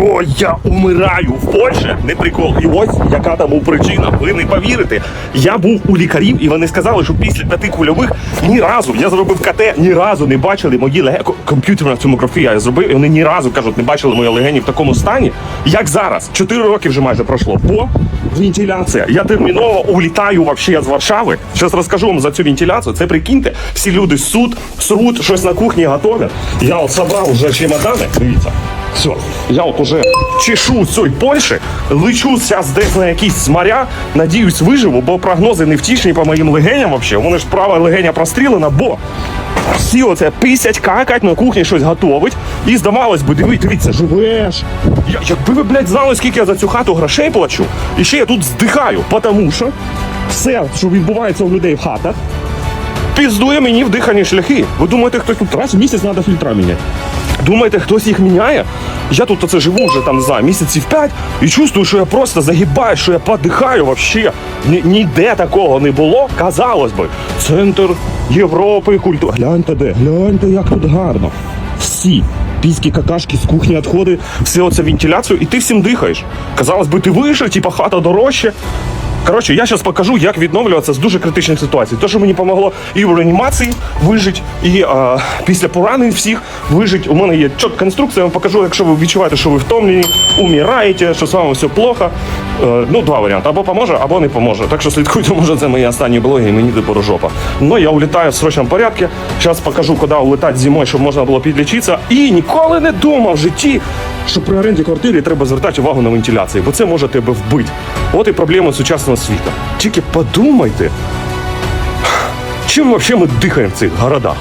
О, я умираю в Польщі, не прикол. І ось яка там причина. Ви не повірите. Я був у лікарів, і вони сказали, що після п'яти кульових ні разу я зробив КТ, ні разу не бачили мої легені. Комп'ютерна томографія я зробив, і вони ні разу кажуть, не бачили мої легені в такому стані, як зараз. Чотири роки вже майже пройшло. Бо вентиляція. Я терміново улітаю вообще з Варшави. Зараз розкажу вам за цю вентиляцію. Це прикиньте, всі люди суд, срут, щось на кухні готовлять. Я от собрав вже чемодани. Дивіться. Все, я от уже чешу з цієї Польщі, лечу зараз десь на якісь моря, надіюсь, виживу, бо прогнози не втішні по моїм легеням вообще. Вони ж права легеня прострілена, бо всі оце писять, какать, на кухні щось готовить. І здавалось би, диви, дивіться, живеш. Я, якби ви, блядь, знали, скільки я за цю хату грошей плачу, і ще я тут здихаю, тому що все, що відбувається у людей в хатах, піздує мені в дихані шляхи. Ви думаєте, хтось тут раз в місяць треба фільтра міняти? Думаєте, хтось їх міняє? Я тут оце живу вже там за місяців п'ять і чувствую, що я просто загибаю, що я подихаю вообще. Ні, ніде такого не було. Казалось би, центр Європи, культури. Гляньте де, гляньте, як тут гарно. Всі піські какашки з кухні відходи, все оце вентиляцію, і ти всім дихаєш. Казалось би, ти вийшов, типа хата дорожче. Коротше, я зараз покажу, як відновлюватися з дуже критичних ситуацій. Те, що мені допомогло і в реанімації вижити, і а, після поранень всіх вижити. У мене є чітка інструкція, я вам покажу, якщо ви відчуваєте, що ви втомлені, умираєте, що з вами все плохо. Е, ну, два варіанти. Або поможе, або не поможе. Так що слідкуйте, може, це мої останні блоги, і мені типу жопа. Ну, я улітаю в срочному порядку. Зараз покажу, куди улетати зимою, щоб можна було підлічитися. І ніколи не думав в житті, що при оренді квартири треба звертати увагу на вентиляцію, бо це може тебе вбити. От і проблема сучасного світу. Тільки подумайте, чим взагалі ми дихаємо в цих городах?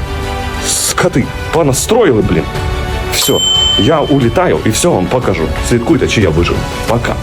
Скоти, понастроїли, блін. Все, я улітаю і все вам покажу. Слідкуйте, чи я вижив. Пока.